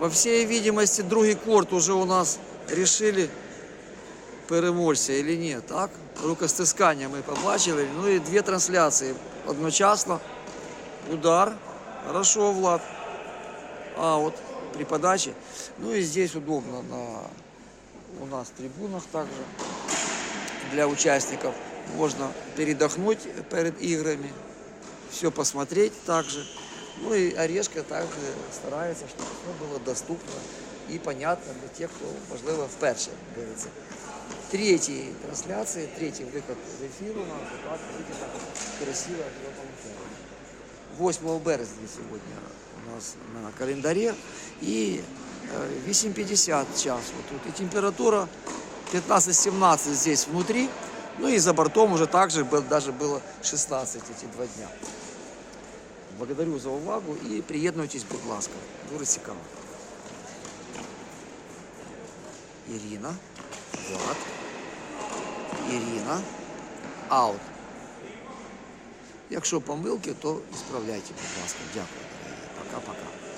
По всей видимости, другий корт уже у нас решили переможця или ні, так? Рукостискання ми побачили. Ну і дві трансляції одночасно. Удар. Хорошо, Влад. А, вот при подаче. Ну и здесь удобно на у нас трибунах также для участников. Можно передохнуть перед играми, все посмотреть также. Ну и Орешка также старается, чтобы все было доступно и понятно для тех, кто, можливо, вперше дивиться. Третій трансляції, третій виход в ефір у нас. Так, видите, так красиво все получається. 8 березня сьогодні у нас на календарі. І е, 8.50 час. Вот тут. И температура 15-17 здесь внутри. Ну и за бортом уже также был, даже было 16 эти два дня. Благодарю за увагу і приєднуйтесь, будь ласка. Дуже цікаво. Ірина. Влад. Ірина. Аут. Якщо помилки, то справляйте, будь ласка. Дякую. дорогі. Пока-пока.